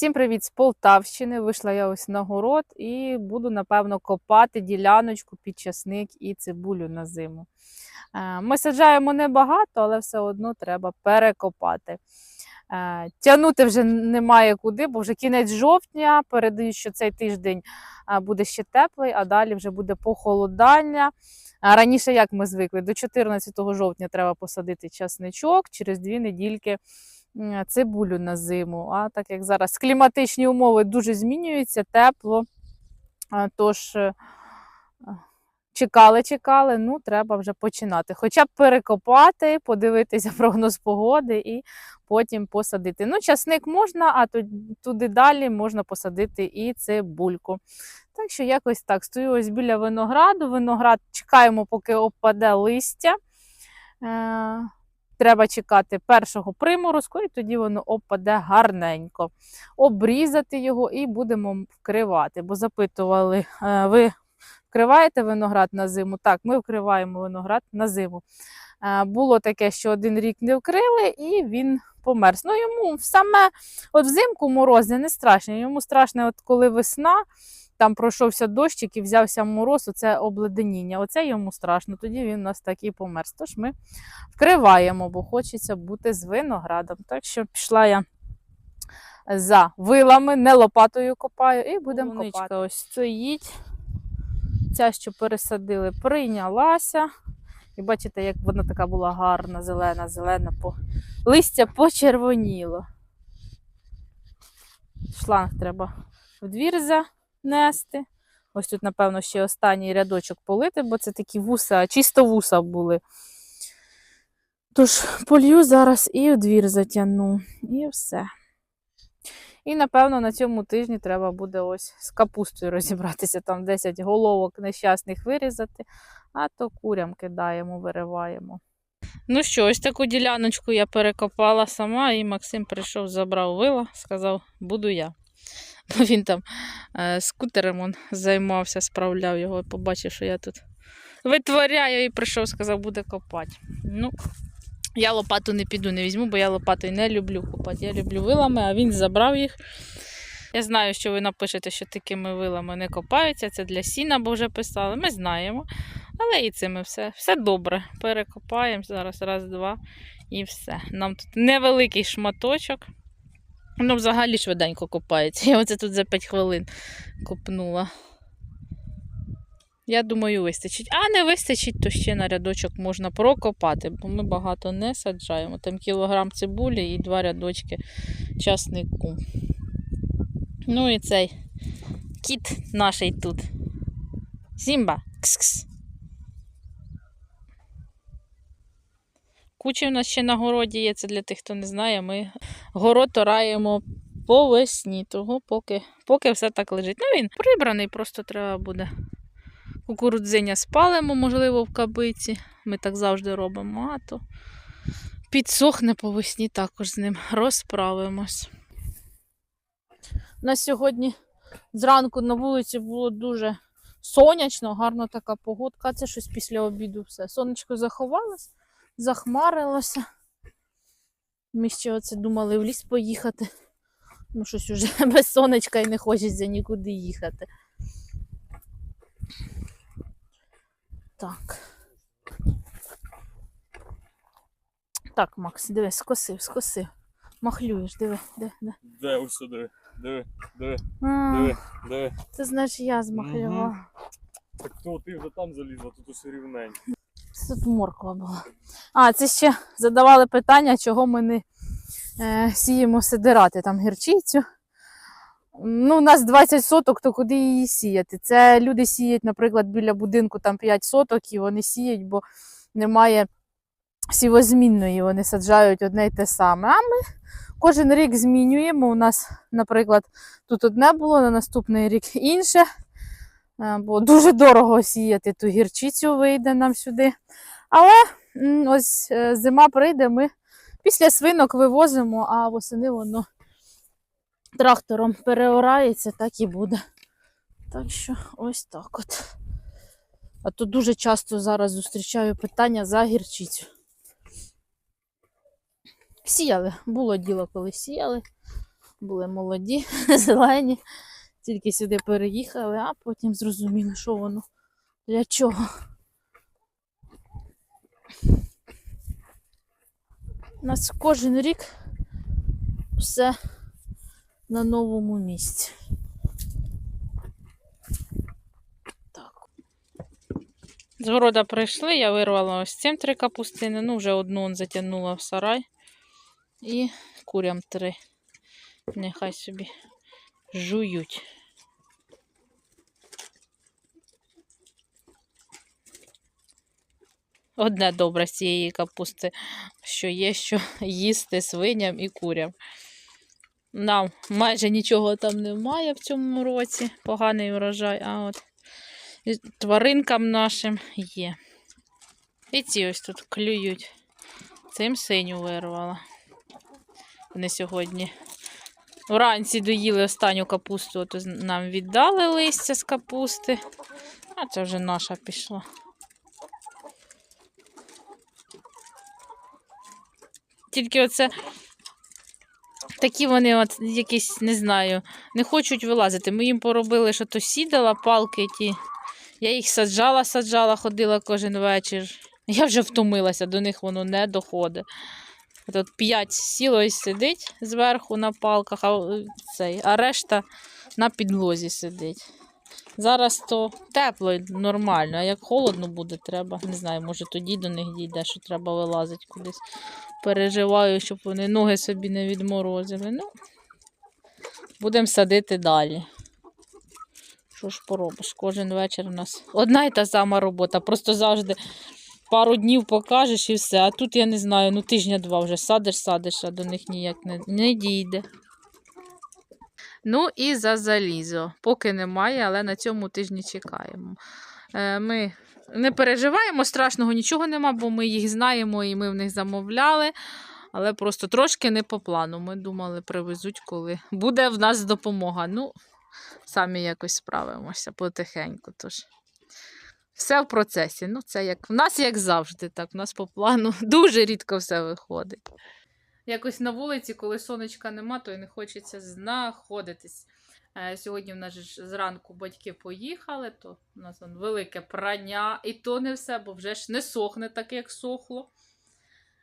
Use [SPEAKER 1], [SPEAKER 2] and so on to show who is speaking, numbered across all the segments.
[SPEAKER 1] Всім привіт з Полтавщини. Вийшла я ось на город і буду, напевно, копати діляночку під часник і цибулю на зиму. Е, Ми саджаємо небагато, але все одно треба перекопати. Е, Тягнути вже немає куди, бо вже кінець жовтня. Передають, що цей тиждень е, буде ще теплий, а далі вже буде похолодання. Раніше, як ми звикли, до 14 жовтня треба посадити часничок, через дві недільки цибулю на зиму. А так як зараз кліматичні умови дуже змінюються, тепло. Тож е, чекали, чекали, ну треба вже починати. Хоча б перекопати, подивитися прогноз погоди і потім посадити. Ну, часник можна, а туди далі можна посадити і цибульку. Так що якось так. Стою ось біля винограду. Виноград чекаємо, поки опаде листя. Треба чекати першого приморозку, і тоді воно опаде гарненько. Обрізати його і будемо вкривати. Бо запитували, е, ви вкриваєте виноград на зиму? Так, ми вкриваємо виноград на зиму. Е, Було таке, що один рік не вкрили, і він померз. Ну, йому саме от взимку морози не страшно. Йому страшно, от коли весна, там пройшовся дощик і взявся мороз, оце обледеніння. Оце йому страшно. Тоді він у нас так і померз. Тож ми вкриваємо, бо хочеться бути з виноградом. Так що пішла я за вилами, не лопатою копаю, і будемо копати. Ось стоїть. Ця, що пересадили, прийнялася. І бачите, як вона така була гарна, зелена, зелена, по... листя почервоніло. Шланг треба в двір занести. Ось тут, напевно, ще останній рядочок полити, бо це такі вуса, чисто вуса були. Тож полью зараз і в двір затягну, і все. І, напевно, на цьому тижні треба буде ось з капустою розібратися. Там 10 головок нещасних вирізати, а то курям кидаємо, вириваємо. Ну що, ось таку діляночку я перекопала сама, і Максим прийшов, забрав вила, сказав, буду я. Він там е, скутером он займався, справляв його, побачив, що я тут витворяю, і прийшов, сказав, буде копати. Ну, я лопату не піду, не візьму, бо я лопатою не люблю копати. Я люблю вилами, а він забрав їх. Я знаю, що ви напишете, що такими вилами не копаються. Це для сіна, бо вже писали. Ми знаємо. Але і цими все. Все добре. Перекопаємо зараз, раз, два і все. Нам тут невеликий шматочок. Ну, взагалі швиденько копається. Я оце тут за 5 хвилин копнула. Я думаю, вистачить. А не вистачить, то ще на рядочок можна прокопати, бо ми багато не саджаємо. Там кілограм цибулі і два рядочки часнику. Ну і цей кіт наший тут. Сімба. Кс-кс. Куча в нас ще на городі є, це для тих, хто не знає. Ми город ораємо по весні, того поки, поки все так лежить. Ну він прибраний, просто треба буде кукурудзиня спалимо, можливо, в кабиці. Ми так завжди робимо, а то підсохне по весні, також з ним розправимось. На сьогодні зранку на вулиці було дуже сонячно, гарна така погодка. Це щось після обіду все. Сонечко заховалось, захмарилося. Ми ще оце думали в ліс поїхати. Ну, щось уже без сонечка і не хочеться нікуди їхати. Так. Так, Макс, диви, скосив, скосив. Махлюєш, диви, диви, диви.
[SPEAKER 2] Де ось сюди? Диви, диви, диви,
[SPEAKER 1] А,
[SPEAKER 2] диви, диви.
[SPEAKER 1] Це значить я змахлювала.
[SPEAKER 2] Так то ти вже там залізла, тут усе рівненько.
[SPEAKER 1] Тут морква була. А, це ще задавали питання, чого ми не е, сіємо сидирати, там гірчицю. Ну, у нас 20 соток, то куди її сіяти? Це люди сіють, наприклад, біля будинку там 5 соток, і вони сіють, бо немає сівозмінної, вони саджають одне й те саме. А ми кожен рік змінюємо. У нас, наприклад, тут одне було, на наступний рік інше. Е, Бо дуже дорого сіяти ту гірчицю вийде нам сюди. Але ось е, зима прийде, ми після свинок вивозимо, а восени воно трактором переорається, так і буде. Так що ось так от. А то дуже часто зараз зустрічаю питання за гірчицю. Сіяли, було діло, коли сіяли. були молоді, зелені, тільки сюди переїхали, а потім зрозуміли, що воно для чого. У нас кожен рік все на новому місці. Так. З города прийшли, я вирвала ось цим три капустини, ну вже одну затягнула в сарай. І курям три. Нехай собі жують. Одне добре з цієї капусти, що є що їсти свиням і курям. Нам майже нічого там немає в цьому році, поганий урожай, а от тваринкам нашим є. І ці ось тут клюють. Цим синю вирвала. Вони сьогодні вранці доїли останню капусту, то нам віддали листя з капусти. А це вже наша пішла. Тільки оце такі вони, от якісь, не знаю, не хочуть вилазити. Ми їм поробили, що то сідала, палки ті. Я їх саджала, саджала, ходила кожен вечір. Я вже втомилася, до них воно не доходить. Тут п'ять сіло і сидить зверху на палках, а, е, цей, а решта на підлозі сидить. Зараз то тепло, і нормально, а як холодно буде, треба. Не знаю, може тоді до них дійде, що треба вилазити кудись. Переживаю, щоб вони ноги собі не відморозили. Ну, будемо садити далі. Що ж поробиш? Кожен вечір у нас одна і та сама робота. Просто завжди пару днів покажеш і все. А тут я не знаю, ну тижня-два вже садиш, садиш, а до них ніяк не, не дійде. Ну і за залізо. Поки немає, але на цьому тижні чекаємо. Е, Ми не переживаємо, страшного нічого нема, бо ми їх знаємо і ми в них замовляли. Але просто трошки не по плану. Ми думали, привезуть, коли буде в нас допомога. Ну, самі якось справимося потихеньку. Тож. Все в процесі. Ну, це як в нас як завжди, так. У нас по плану дуже рідко все виходить. Якось на вулиці, коли сонечка нема, то й не хочеться знаходитись. Е, Сьогодні в нас ж зранку батьки поїхали, то у нас вон велике прання, і то не все, бо вже ж не сохне так, як сохло.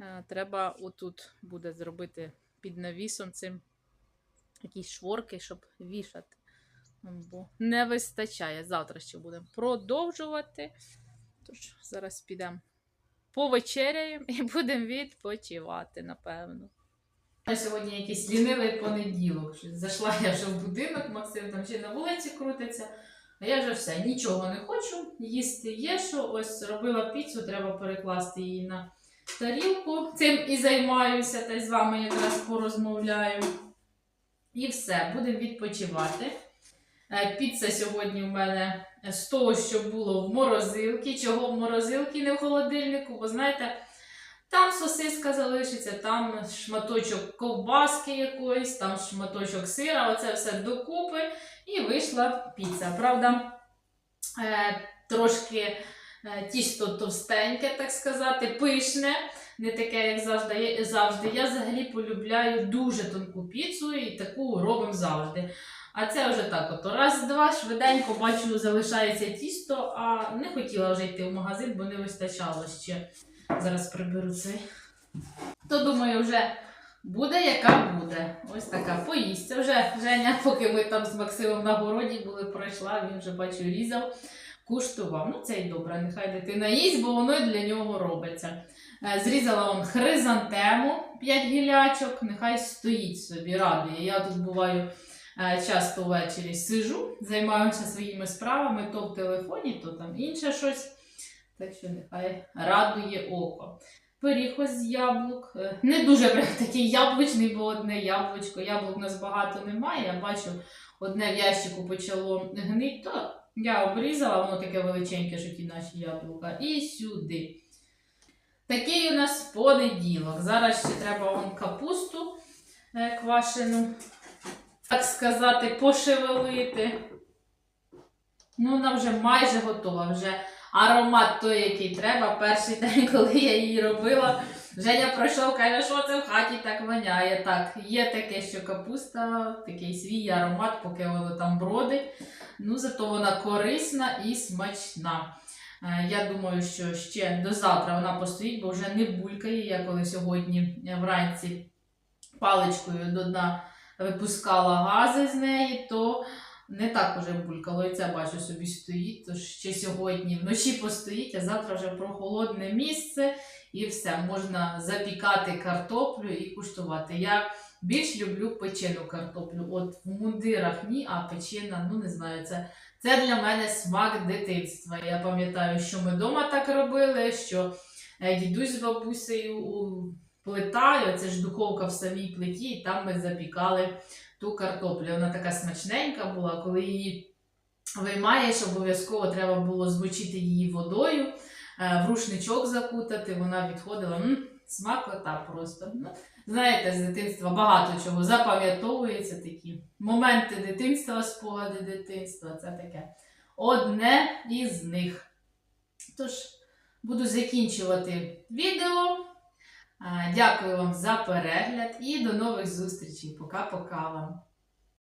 [SPEAKER 1] Е, Треба отут буде зробити під навісом цим якісь шворки, щоб вішати. Бо не вистачає. Завтра ще будемо продовжувати. Тож зараз підемо повечеряємо і будемо відпочивати, напевно. Сьогодні якийсь лінивий понеділок. Зайшла я вже в будинок, Максим там ще на вулиці крутиться. А я вже все, нічого не хочу. Їсти є що. Ось робила піцу, треба перекласти її на тарілку. Цим і займаюся, та й з вами якраз порозмовляю. І все, будемо відпочивати. Е, Піца сьогодні в мене з того, що було в морозилці. Чого в морозилці, не в холодильнику, бо знаєте, там сосиска залишиться, там шматочок ковбаски якоїсь, там шматочок сира, оце все докупи. І вийшла піца. Правда, е, трошки е, тісто товстеньке, так сказати, пишне, не таке, як завжди. Завжди. Я взагалі полюбляю дуже тонку піцу і таку робимо завжди. А це вже так, от раз-два, швиденько бачу, залишається тісто, а не хотіла вже йти в магазин, бо не вистачало ще. Зараз приберу цей. То думаю, вже буде, яка буде. Ось така поїсться. Вже Женя, поки ми там з Максимом на городі були, пройшла, він вже бачу, різав, куштував. Ну, це й добре, нехай дитина їсть, бо воно для нього робиться. Е, Зрізала он хризантему 5 гілячок, нехай стоїть собі, радує. Я тут буваю часто ввечері сижу, займаюся своїми справами, то в телефоні, то там інше щось. Так що нехай радує око. Пиріг ось з яблук. Е, Не дуже прям такий яблучний, бо одне яблучко. Яблук у нас багато немає. Я бачу, одне в ящику почало гнити, то я обрізала, воно таке величеньке, що ті наші яблука. І сюди. Такий у нас понеділок. Зараз ще треба вон капусту е, квашену, так сказати, пошевелити. Ну, вона вже майже готова. Вже аромат той, який треба. Перший день, коли я її робила, Женя пройшов, каже, що це в хаті так воняє. Так, є таке, що капуста, такий свій аромат, поки воно там бродить. Ну, зато вона корисна і смачна. Е, Я думаю, що ще до завтра вона постоїть, бо вже не булькає. Я коли сьогодні вранці паличкою до дна випускала гази з неї, то не так уже булькало. І це бачу собі стоїть. Тож ще сьогодні вночі постоїть, а завтра вже прохолодне місце і все. Можна запікати картоплю і куштувати. Я більш люблю печену картоплю. От в мундирах ні, а печена, ну не знаю, це. Це для мене смак дитинства. Я пам'ятаю, що ми вдома так робили, що е, дідусь з бабусею плита, і оце ж духовка в самій плиті, і там ми запікали ту картоплю. Вона така смачненька була, коли її виймаєш, обов'язково треба було змочити її водою, е, в рушничок закутати, вона відходила. М, смакота просто. Ну, знаєте, з дитинства багато чого запам'ятовується такі моменти дитинства, спогади дитинства. Це таке одне із них. Тож, буду закінчувати відео. Е, Дякую вам за перегляд і до нових зустрічей. Пока-пока вам.